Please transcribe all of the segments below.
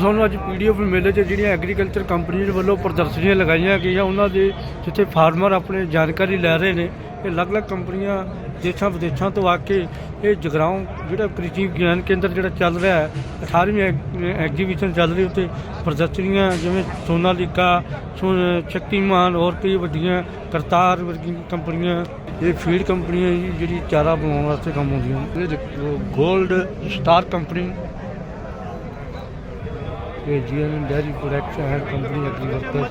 ਸਾਨੂੰ ਅੱਜ ਪੀਡੀਐਫ ਮੇਲੇ 'ਚ ਜਿਹੜੀਆਂ ਐਗਰੀਕਲਚਰ ਕੰਪਨੀਆਂ ਵੱਲੋਂ ਪ੍ਰਦਰਸ਼ਨੀਆਂ ਲਗਾਈਆਂ ਗਈਆਂ, ਉਹਨਾਂ ਦੇ ਜਿੱਥੇ ਫਾਰਮਰ ਆਪਣੇ ਜਾਣਕਾਰੀ ਲੈ ਰਹੇ ਨੇ, ਇਹ ਅਲੱਗ-ਅਲੱਗ ਕੰਪਨੀਆਂ ਦੇਸ਼ਾਂ ਵਿਦੇਸ਼ਾਂ ਤੋਂ ਆ ਕੇ ਇਹ ਜਗਰਾਉਂ, ਜਿਹੜਾ ਕ੍ਰਿਸ਼ੀ ਵਿਗਿਆਨ ਕੇਂਦਰ ਜਿਹੜਾ ਚੱਲ ਰਿਹਾ ਹੈ 18ਵੀਂ ਐਗ- ਐਗਜ਼ੀਬਿਸ਼ਨ ਚੱਲ ਰਹੀ ਉੱਤੇ ਪ੍ਰਦਰਸ਼ਨੀਆਂ ਜਿਵੇਂ ਸੋਨਾਲੀਕਾ ਸੋ- ਸ਼ਕਤੀਮਾਨ ਹੋਰ ਕਈ ਵੱਡੀਆਂ ਕਰਤਾਰ ਵਰਗੀ ਕੰਪਨੀਆਂ, ਇਹ ਫੀਡ ਕੰਪਨੀਆਂ ਜੀ ਜਿਹੜੀ ਚਾਰਾ ਬਣਾਉਣ ਵਾਸਤੇ ਕੰਮ ਆਉਂਦੀਆਂ ਇਹ ਗੋਲਡ ਸਟਾਰ ਕੰਪਨੀ ये जी एम डेयरी प्रोडक्ट है कंपनी एग्रीकल्चर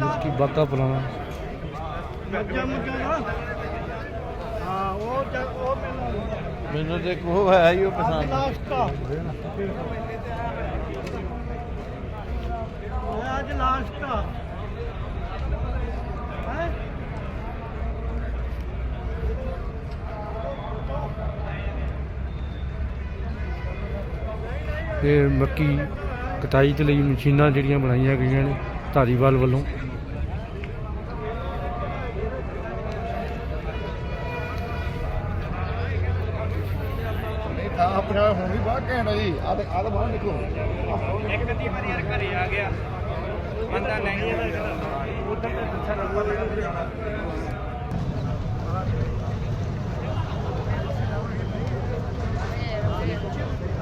जिसकी बाका पुराना मैंने तो देखो वो है ही पसंद। आज लास्ट का ये मक्की। ਕਟਾਈ ਦੇ ਲਈ ਮਸ਼ੀਨਾਂ ਜਿਹੜੀਆਂ ਬਣਾਈਆਂ ਗਈਆਂ ਨੇ ਧਾਰੀਵਾਲ ਵੱਲੋਂ। ਆਪਣਾ ਹੁਣ ਵੀ ਬਾਹਰ ਘੈਂਟ ਆ ਜੀ। ਆ ਤੇ ਆ ਤਾਂ ਬਾਹਰ ਨਿਕਲੋ। ਇੱਕ ਅੱਧੀ ਵਾਰੀ ਯਾਰ ਘਰੇ ਆ ਗਿਆ। ਬੰਦਾ ਨਹੀਂ ਹੈ ਉਧਰ ਤੇ ਪੁੱਛਾ ਲੱਗਦਾ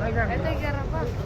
Este hay que rapar.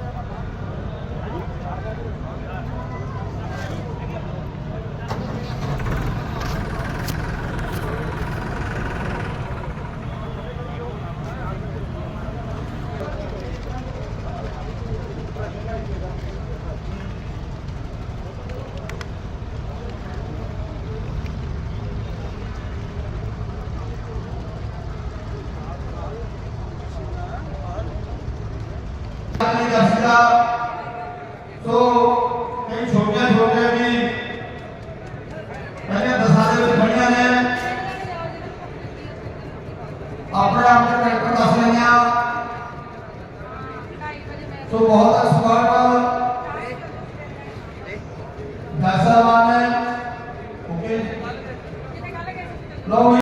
ਆਪਣੀ ਦਸਤਾ ਸੋ ਕਈ ਛੋਟੀਆਂ ਛੋਟੀਆਂ ਵੀ ਪਹਿਲੇ ਦਸਾਂ ਦੇ ਵਿੱਚ ਬਣੀਆਂ ਨੇ। ਆਪਣੇ ਆਪਣੇ ਟਰੈਕਟਰ ਦੱਸ ਲਈਆਂ ਸੋ ਬਹੁਤ ਐਕਸਪਰਟ ਦਸਾਵਾਨ ਨੇ। ਓਕੇ। ਲਓ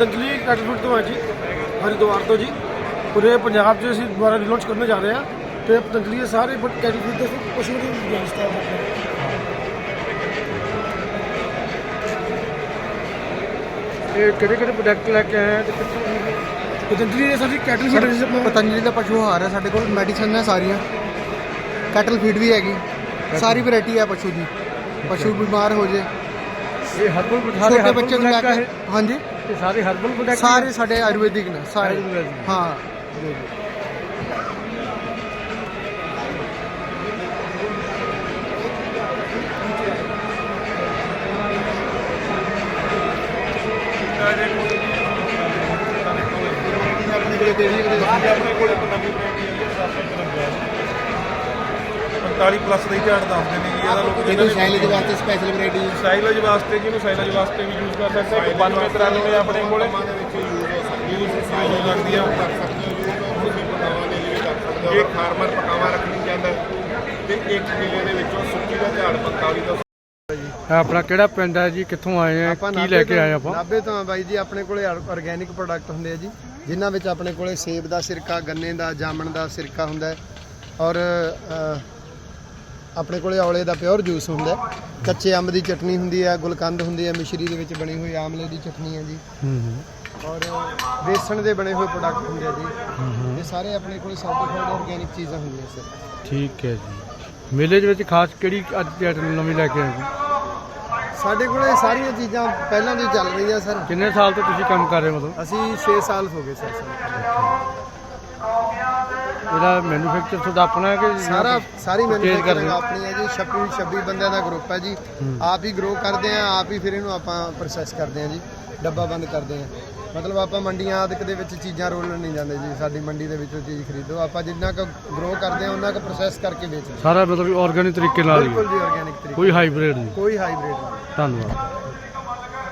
ਵੀ ਪਤੰਜਲੀ ਕੈਟਲ ਫੂਡ ਤੋਂ ਹੈ ਜੀ ਹਰਿਦੁਆਰ ਤੋਂ ਜੀ। ਪੂਰੇ ਪੰਜਾਬ 'ਚ ਅਸੀਂ ਦੁਬਾਰਾ ਰਿਲਾਂਚ ਕਰਨ ਜਾ ਰਹੇ ਹਾਂ ਤੇ ਪਤੰਜਲੀ ਸਾਰੇ ਬਟ ਕੈਟਲ ਫੂਡ ਦੇ ਪਸ਼ੂ ਦੀ ਵਿਵਸਥਾ ਹੈ ਇਹ ਕਿਹੜੇ ਕਿਹੜੇ ਪ੍ਰੋਡਕਟ ਲੈ ਕੇ ਆਏ ਆ ਤੇ ਕਿੱਥੋਂ ਪਤੰਜਲੀ ਦੇ ਸਾਡੀ ਕੈਟਲ ਫੂਡ ਆਪਣਾ। ਪਤੰਜਲੀ ਦਾ ਪਸ਼ੂ ਆਹਾਰ ਹੈ ਸਾਡੇ ਕੋਲ ਮੈਡੀਸਨ ਹੈ ਸਾਰੀਆਂ। ਕੈਟਲ ਫੀਡ ਵੀ ਹੈਗੀ। ਸਾਰੀ ਵੈਰਾਈਟੀ ਹੈ ਪਸ਼ੂ ਦੀ। ਪਸ਼ੂ ਬਿਮਾਰ ਹੋ ਜੇ। ਇਹ ਹਰਬਲ ਸਾਰੇ ਛੋਟੇ ਬੱਚੇ ਨੂੰ ਲੈ ਕੇ ਹਾਂਜੀ। ਸਾਰੇ ਹਰਬਲ ਪ੍ਰੋਡਕਟ ਸਾਰੇ ਸਾਡੇ ਆਯੁਰਵੈਦਿਕ ਨੇ ਸਾਰੇ। ਆਯੁਰਵੈਦਿਕ। ਹਾਂ। ਆਪਣੇ ਕੋਲ 45 ਪਲੱਸ ਦੀ ਝਾੜ ਦੱਸਦੇ ਨੇ ਜੀ ਇਹਦਾ ਲੋਕ ਇਹਨੂੰ ਸਾਈਲੇਜ ਵਾਸਤੇ ਸਪੈਸ਼ਲ ਵੈਰਾਈਟੀ ਸਾਈਲਜ ਵਾਸਤੇ ਜਿਹਨੂੰ ਸਾਈਲਜ ਵਾਸਤੇ ਵੀ ਯੂਜ਼ ਕਰ ਸਕਦੇ ਆ 92 93 ਆਪਣੇ ਕੋਲੇ। ਯੂਜ਼ ਯੂਜ਼ ਲੱਗਦੀ ਆ। ਜੇ ਫਾਰਮਰ ਪਕਾਵਾ ਰੱਖਣੀ ਚਾਹੁੰਦਾ ਤੇ ਇੱਕ ਕਿਲੇ ਦੇ ਵਿੱਚੋਂ ਸੁੱਕੀ ਦਾ ਝਾੜ ਪੱਕਾ ਵੀ ਇਹ ਆਪਣਾ ਕਿਹੜਾ ਪਿੰਡ ਹੈ ਜੀ? ਕਿੱਥੋਂ ਆਏ ਆ? ਕੀ ਲੈ ਕੇ ਆਏ ਆਪਾਂ? ਨਾਭੇ ਤੋਂ ਆ ਬਾਈ ਜੀ ਆਪਣੇ ਕੋਲੇ ਆਰਗੇਨਿਕ ਪ੍ਰੋਡਕਟ ਹੁੰਦੇ ਆ ਜੀ ਜਿਨ੍ਹਾਂ ਵਿੱਚ ਆਪਣੇ ਕੋਲੇ ਸੇਬ ਦਾ ਸਿਰਕਾ ਗੰਨੇ ਦਾ ਜਾਮਣ ਦਾ ਸਿਰਕਾ ਹੁੰਦਾ ਹੈ। ਔਰ ਆਪਣੇ ਕੋਲੇ ਔਲੇ ਦਾ ਪਿਓਰ ਜੂਸ ਹੁੰਦਾ ਹੈ। ਕੱਚੇ ਅੰਬ ਦੀ ਚਟਨੀ ਹੁੰਦੀ ਹੈ ਗੁਲਕੰਦ ਹੁੰਦੀ ਹੈ ਮਿਸ਼ਰੀ ਦੇ ਵਿੱਚ ਬਣੀ ਹੋਈ ਆਮਲੇ ਦੀ ਚਟਨੀ ਹੈ ਜੀ। ਹੂੰ ਹੂੰ। ਔਰ ਬੇਸਣ ਦੇ ਬਣੇ ਹੋਏ ਪ੍ਰੋਡਕਟ ਹੁੰਦੇ ਆ ਜੀ। ਇਹ ਸਾਰੇ ਆਪਣੇ ਕੋਲ ਸਰਟੀਫਾਈਡ ਆਰਗੇਨਿਕ ਚੀਜ਼ਾਂ ਹੁੰਦੀਆਂ ਸਰ। ਠੀਕ ਹੈ ਜੀ। ਮੇਲੇ ਦੇ ਵਿੱਚ ਖਾਸ ਕਿਹੜੀ ਅੱਜ ਆਈਟਮ ਨਵੀਂ ਲੈ ਕੇ ਆਏ ਜੀ? ਸਾਡੇ ਕੋਲੇ ਸਾਰੀਆਂ ਚੀਜ਼ਾਂ ਪਹਿਲਾਂ ਦੀ ਚੱਲ ਰਹੀਆਂ ਸਰ। ਕਿੰਨੇ ਸਾਲ ਤੋਂ ਤੁਸੀਂ ਕੰਮ ਕਰ ਰਹੇ ਹੋ ਮਤਲਬ? ਅਸੀਂ 6 ਸਾਲ ਹੋ ਗਏ ਸਰ ਸਾਨੂੰ ਇਹਦਾ ਮੈਨੂਫੈਕਚਰ ਤੁਹਾਡਾ ਆਪਣਾ ਹੈ ਕਿ ਸਾਰਾ ਸਾਰੀ ਮੈਨੂਫੈਕਚਰਿੰਗ? ਆਪਣੀ ਹੈ ਜੀ 26 26 ਬੰਦਿਆਂ ਦਾ ਗਰੁੱਪ ਹੈ ਜੀ। ਆਪ ਹੀ ਗਰੋ ਕਰਦੇ ਆ ਆਪ ਹੀ ਫਿਰ ਇਹਨੂੰ ਆਪਾਂ ਪ੍ਰੋਸੈਸ ਕਰਦੇ ਆ ਜੀ ਡੱਬਾ ਬੰਦ ਕਰਦੇ ਆ ਮਤਲਬ ਆਪਾਂ ਮੰਡੀਆਂ ਆਦਿਕ ਦੇ ਵਿੱਚ ਚੀਜ਼ਾਂ ਰੋਲਣ ਨਹੀਂ ਜਾਂਦੇ ਜੀ ਸਾਡੀ ਮੰਡੀ ਦੇ ਵਿੱਚੋਂ ਚੀਜ਼ ਖਰੀਦੋ। ਆਪਾਂ ਜਿੰਨਾ ਕੁ ਗਰੋ ਕਰਦੇ ਆ ਉਹਨਾਂ ਕੁ ਪ੍ਰੋਸੈਸ ਕਰਕੇ ਵੇਚਦੇ ਸਾਰਾ ਮਤਲਬ ਆਰਗੈਨਿਕ ਤਰੀਕੇ ਨਾਲ ਬਿਲਕੁਲ ਜੀ ਆਰਗੇਨਿਕ ਤਰੀਕੇ ਕੋਈ ਹਾਈਬ੍ਰਿਡ ਨਹੀਂ। ਕੋਈ ਹਾਈਬ੍ਰਿਡ ਨਹੀਂ। ਧੰਨਵਾਦ।